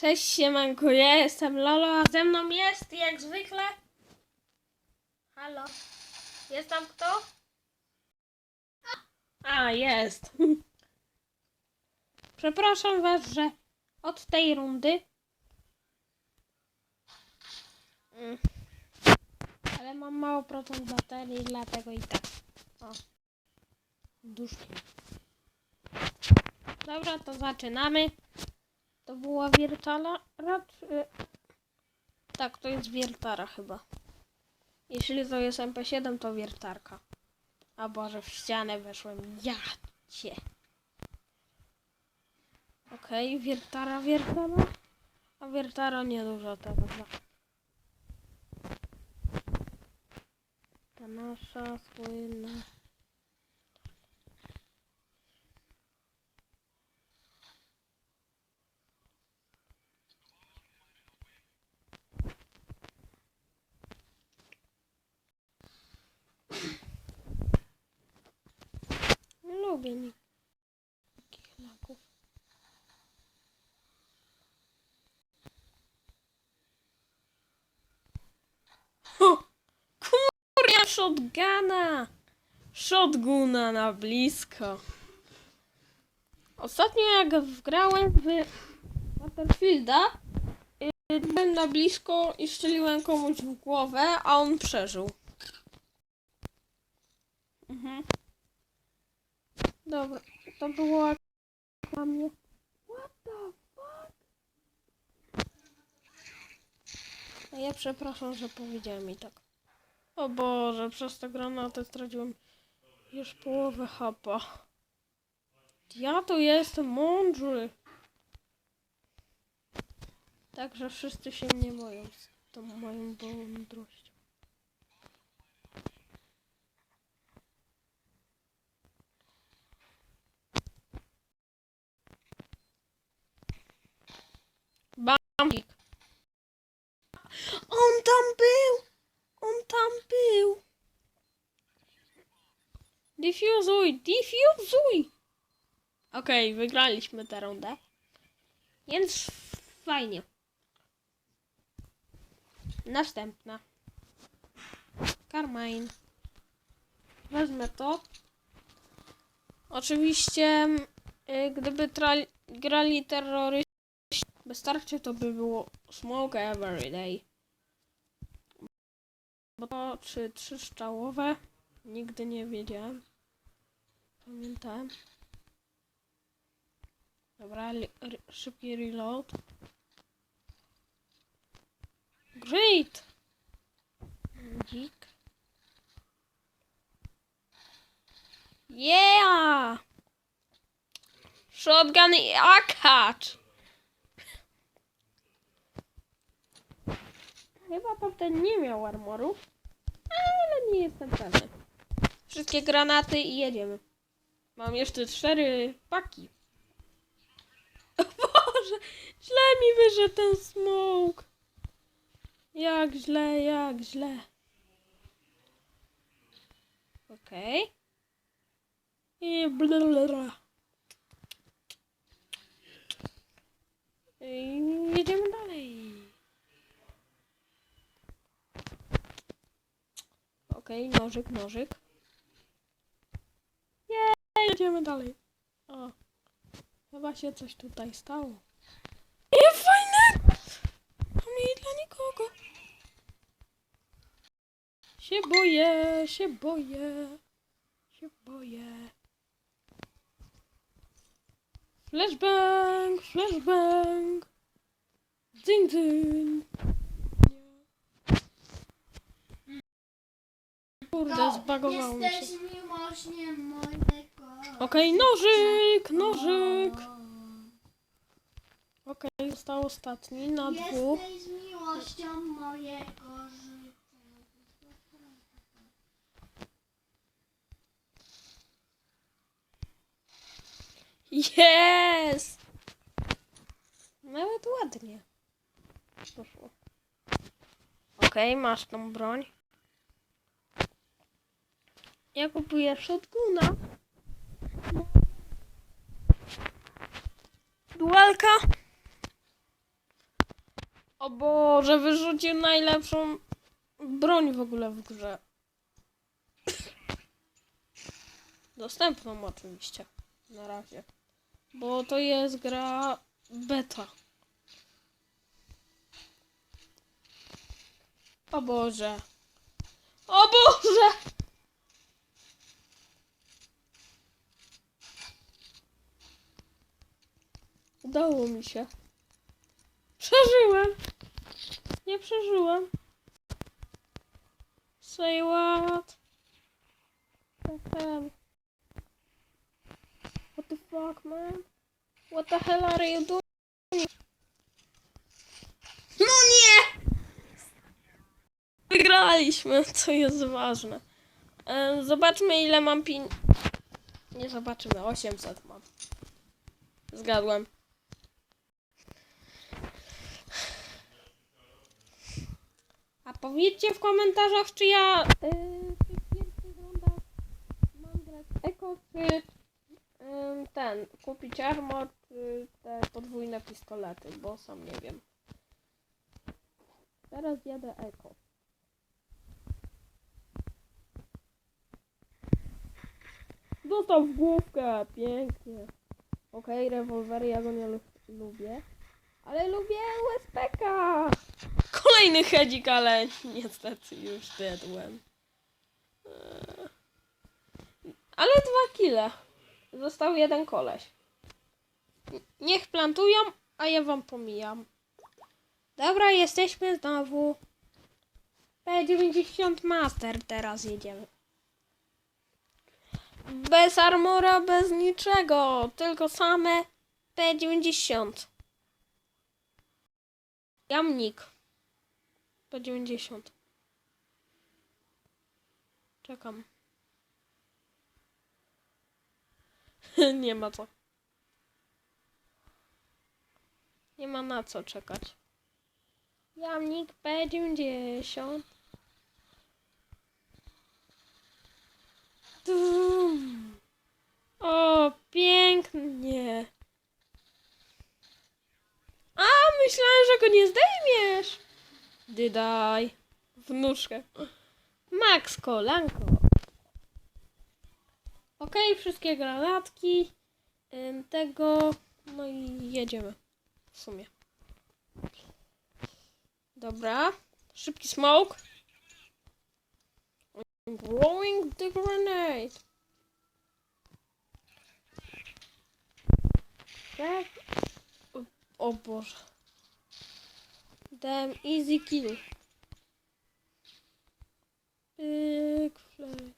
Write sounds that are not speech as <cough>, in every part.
Cześć siemanku, ja jestem Lolo, a ze mną jest jak zwykle... Halo? Jest tam kto? A, jest. <laughs> Przepraszam was, że od tej rundy... Mm. Ale mam mało procent baterii, dlatego i tak. O. Duszki. Dobra, to zaczynamy. To była wiertara? Czy... Tak, to jest wiertara chyba. Jeśli to jest MP7, to wiertarka. A Boże, w ścianę weszłem. Ja cię. Okej, wiertara, wiertara. A wiertara niedużo tego. Ta nasza słynna. Nie lubię nik- takich lagów. Ho! Kurja shotguna! Shotguna na blisko. Ostatnio jak wgrałem w Battlefielda, y, byłem na blisko i strzeliłem komuś w głowę, a on przeżył. Mhm. Dobra, to było mnie. What the fuck? A ja przepraszam, że powiedziałem mi tak. O Boże, przez te granaty straciłem już połowę hapa. Ja to jestem mądry. Także wszyscy się nie boją z tą moją mądrością. Bambik. On tam był! On tam był! Diffuzuj! Diffuzuj! Okej, wygraliśmy tę rundę. Więc fajnie. Następna. Carmine. Wezmę to. Oczywiście, y, gdyby grali terroryści, wystarczy to by było smoke every day. Bo to czy trzy strzałowe? Nigdy nie wiedziałem. Pamiętałem. Dobra, re- szybki reload. Great! Dzik. Yeah! Shotgun i akacz! Chyba tamten nie miał armorów, ale nie jestem pewny. Wszystkie granaty i jedziemy. Mam jeszcze cztery paki. O Boże, źle mi wyszedł ten smoke. Jak źle, jak źle. Okej. I blablabla. I jedziemy dalej. Okej, nożyk, nożyk. Jej, jedziemy dalej. O, chyba się coś tutaj stało. Nie, fajne! To nie dla nikogo. Się boję, się boję, się boję. Flashbang, flashbang. Dzyń, dzyń. Kurde, zbagowało mi się. Jesteś miłośniem mojego. Okej, nożyk, nożyk. Okej, został ostatni na dwóch. Jesteś miłością mojego życia. Jest! Nawet ładnie. Poszło. Okej, masz tą broń. Ja kupuję shotguna. Dualka. O Boże, wyrzucił najlepszą broń w ogóle w grze. Dostępną oczywiście. Na razie. Bo to jest gra beta. O Boże. O Boże! Udało mi się. Przeżyłem. Nie przeżyłem. Say what? The hell? What the fuck, man? What the hell are you doing? No nie! Wygraliśmy, co jest ważne. Zobaczmy ile mam pin... Nie zobaczymy, 800 mam. Zgadłem. Powiedzcie w komentarzach, czy ja yy, w pierwszych rundach eko, czy ym, ten, kupić armor, czy te podwójne pistolety, bo sam nie wiem. Teraz jadę eko. Dostał w główkę, pięknie. Okej, rewolwery ja go nie lu- lubię. Ale lubię USPK. Kolejny hedzik, ale niestety już zjadłem. Eee. Ale dwa kile. Został jeden koleś. Niech plantują, a ja wam pomijam. Dobra, jesteśmy znowu. P90 Master teraz jedziemy. Bez armora, bez niczego. Tylko same P90. Jamnik. P90. Czekam. <laughs> Nie ma co. Nie ma na co czekać. Jamnik P90. Dum. O, pięknie. A, myślałem, że go nie zdejmiesz. Dydaj. Wnuczkę. Max kolanko. Okej, wszystkie granatki. Tego. No i jedziemy. W sumie. Dobra. Szybki smoke. I'm throwing the grenade. Tak. O, Boże. Dałem easy kill. Big flash.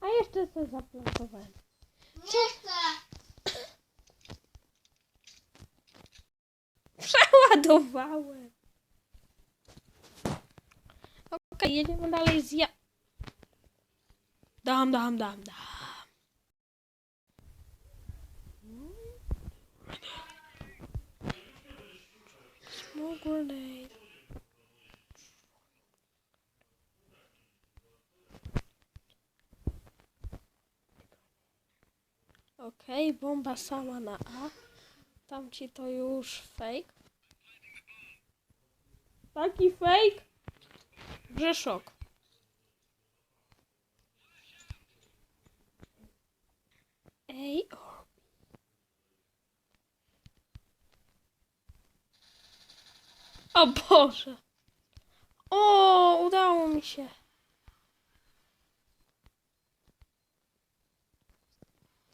A jeszcze co zaplantowałem? Nie chcę. Przeładowałem. Okej, jedziemy dalej z ja... Dam, dam, dam, dam. Smoke. Okej, bomba sama na A. Tam ci to już fake. Taki fake, że szok. Ej, o. Boże. O, udało mi się.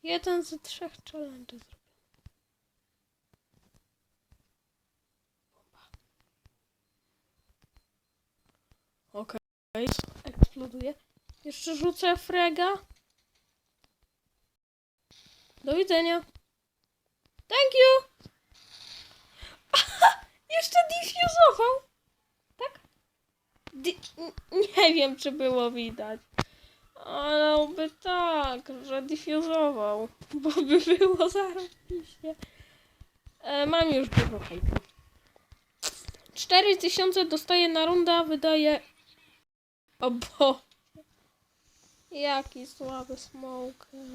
Jeden z trzech challenge zrobił. Okej, eksploduje. Jeszcze rzucę frega. Do widzenia. Thank you. Jeszcze diffuzował. Tak? Di nie wiem, czy było widać. Ale oby tak, że diffuzował. Bo by było <laughs> zarobiście. E, mam już dużo hejtu. 4000 dostaję na runda, wydaje O bo... Jaki słaby smoker.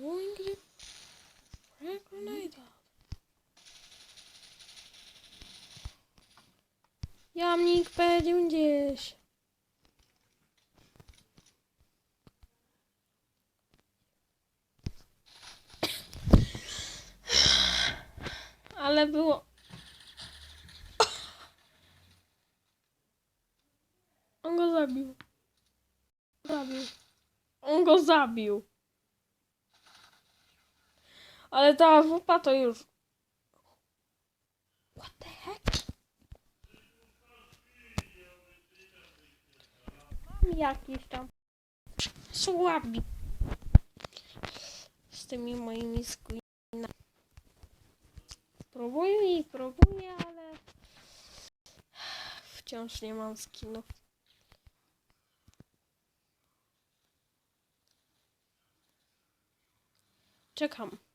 Throwing the frag grenade out. Jamnik P90. Ale było... On go zabił. Zabił. On go zabił. Ale ta wupa to już... What the heck? Mam jakiś tam słabi z tymi moimi screenami. Próbuję i próbuję, ale wciąż nie mam skinów. Czekam.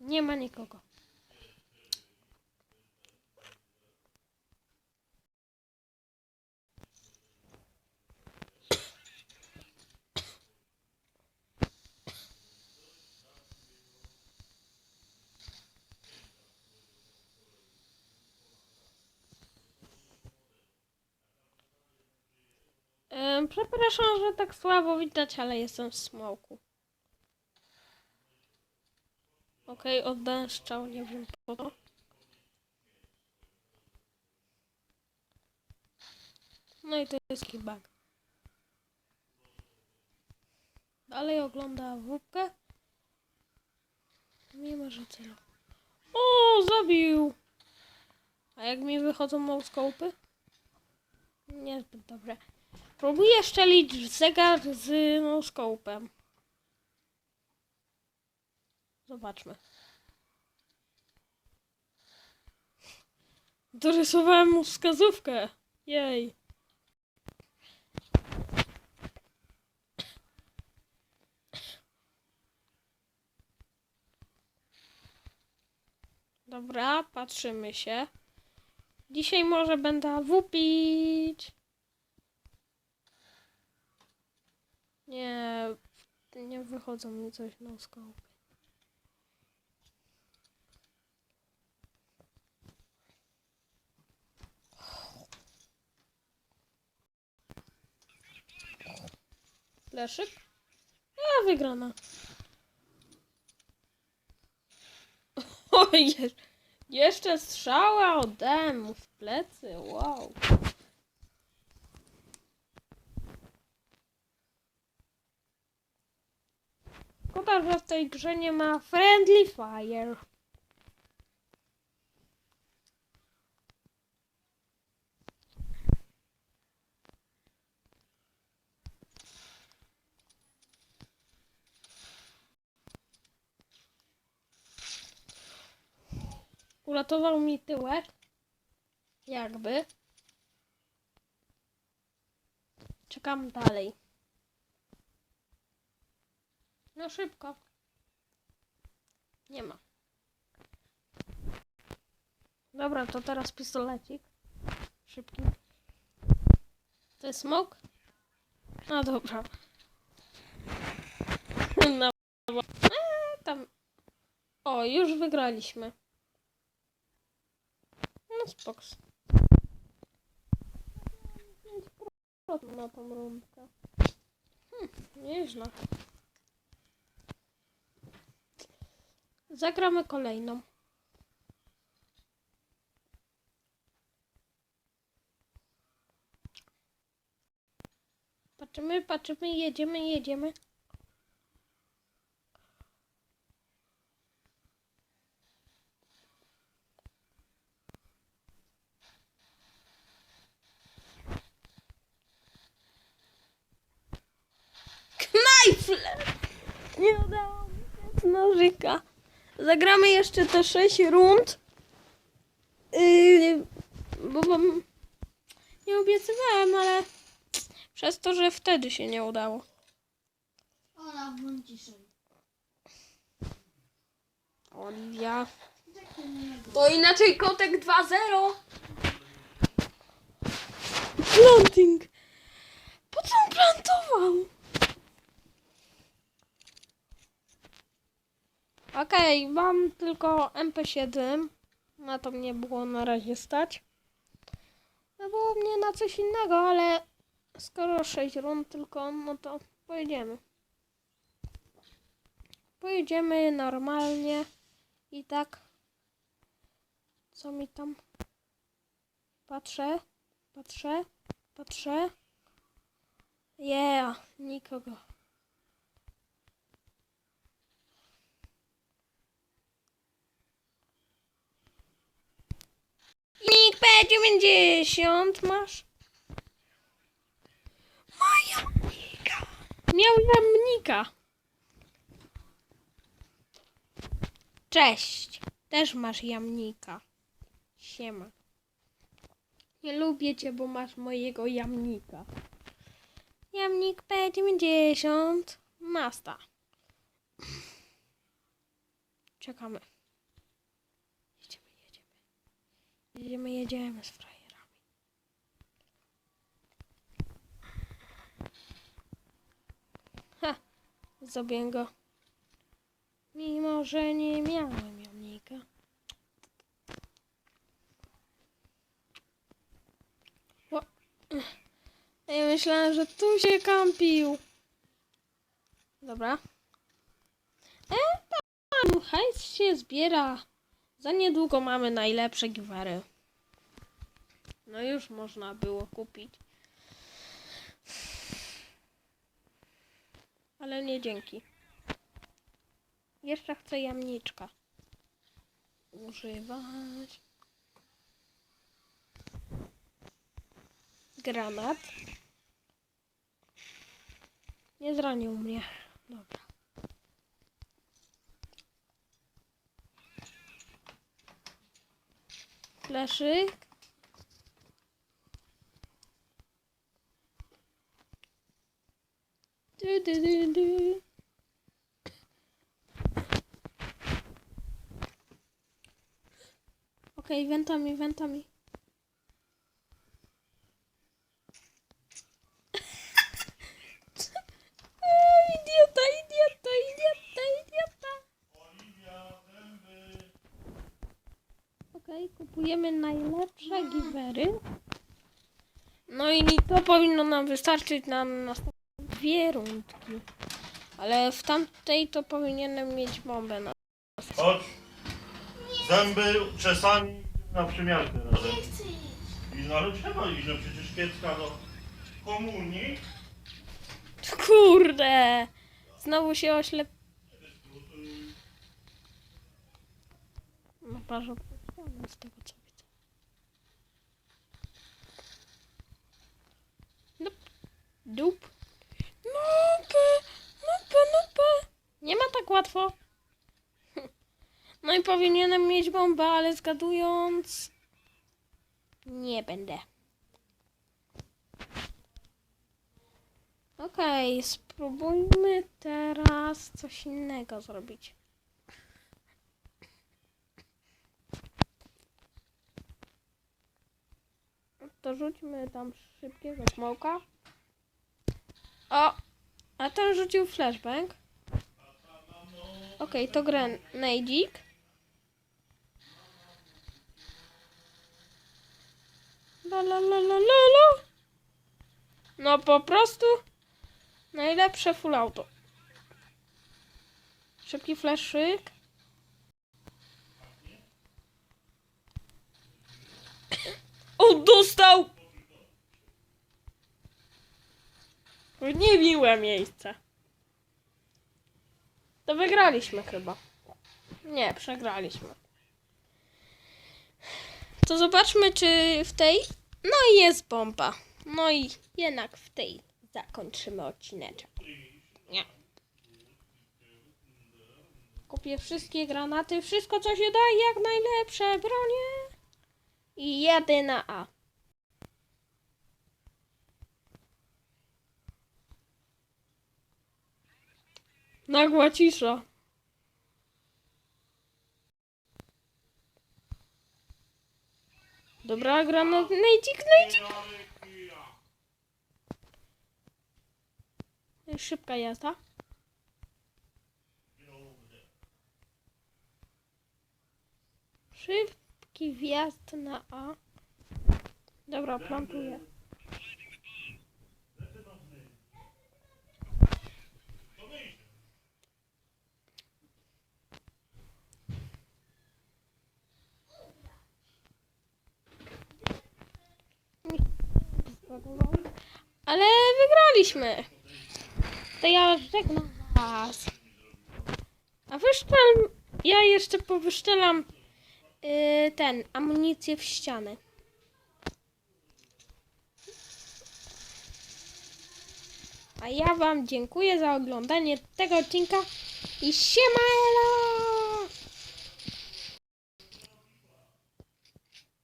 Nie ma nikogo. Przepraszam, że tak słabo widać, ale jestem w smoku. Okej, oddałem strzał, nie wiem po co. No i to jest bug. Dalej ogląda wódkę. Mimo, że celu. O, zabił! A jak mi wychodzą no-scopy? Niezbyt dobre. Próbuję szczelić zegar z no-scopem. Zobaczmy. Dorysowałem mu wskazówkę. Jej. Dobra, patrzymy się. Dzisiaj może będę wupić. Nie, nie wychodzą mi coś na scope. Leszyk? A, wygrana. <laughs> Oj, je- jeszcze strzała ode mu w plecy, wow. Szkoda, że w tej grze nie ma Friendly Fire. Uratował mi tyłek. Jakby. Czekam dalej. No szybko. Nie ma. Dobra, to teraz pistolecik. Szybki. To jest smoke? No dobra. <laughs> No. Eee, tam. O, już wygraliśmy. 5% na tą rundkę. Hm, nieźle. Zagramy kolejną. Patrzymy, patrzymy, jedziemy, jedziemy. Knajfle! Nie udało mi się z nożyka. Zagramy jeszcze te 6 rund. Yy, bo wam nie obiecywałem, ale przez to, że wtedy się nie udało. Ola, bądź ciszej. Oliwia. Tak. To inaczej kotek 2-0. Planting. Po co on plantował? Okej, mam tylko MP7. Na to mnie było na razie stać. No było mnie na coś innego, ale skoro 6 rund tylko, no to pojedziemy. Pojedziemy normalnie i tak. Co mi tam? Patrzę, patrzę, patrzę. Yeah, nikogo. Nik P90 masz? Maja Nika. Miał jamnika. Cześć. Też masz jamnika. Siema. Nie lubię cię, bo masz mojego jamnika. Jamnik P90. Masta. Czekamy. Jedziemy, jedziemy. Jedziemy, jedziemy z frajerami. Ha! Zrobię go. Mimo, że nie miałem jamnika. Ja myślałem, że tu się kampił. Dobra. E, tam, hajs się zbiera. Za niedługo mamy najlepsze giwery. No już można było kupić. Ale nie dzięki. Jeszcze chcę jamniczka. Używać. Granat. Nie zranił mnie. Dobra. Fleszyk. Okej, wentami, wentami. Eee, idiota, idiota, idiota, idiota. Okej, kupujemy najlepsze givery. No i to powinno nam wystarczyć na następne dwie rundki. Ale w tamtej to powinienem mieć bombę na... Chodź. Zęby, czesami na przymiarkę razem. Nie chcę iść. I no ale trzeba iść, no przecież kiecka do komunii. Kurde! Znowu się oślep... No parze z tego co widzę. Nope. Dup. Nope. Nope, nope. Nie ma tak łatwo. No i powinienem mieć bombę, ale zgadując... Nie będę. Okej, spróbujmy teraz coś innego zrobić. To rzućmy tam szybkiego smoka. O! A ten rzucił flashbang. Okej, to grenadzik. La la la la la la. No po prostu najlepsze full auto. Szybki flaszyk. <coughs> O, dostał! W niemiłe miejsce. To wygraliśmy chyba. Nie, przegraliśmy. To zobaczmy, czy w tej. No i jest bomba. No i jednak w tej zakończymy odcineczek. Nie. Kupię wszystkie granaty, wszystko co się da, jak najlepsze bronie. I jadę na A. Nagła cisza. Dobra, gram na najcik. Szybka jazda. Szybki wjazd na A. Dobra, plantuję. Ale wygraliśmy. To ja żegnam was. A wyszczel... Ja jeszcze powyszczelam yy, ten, amunicję w ścianę. A ja wam dziękuję za oglądanie tego odcinka i siemaela!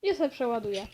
Ja sobie przeładuję.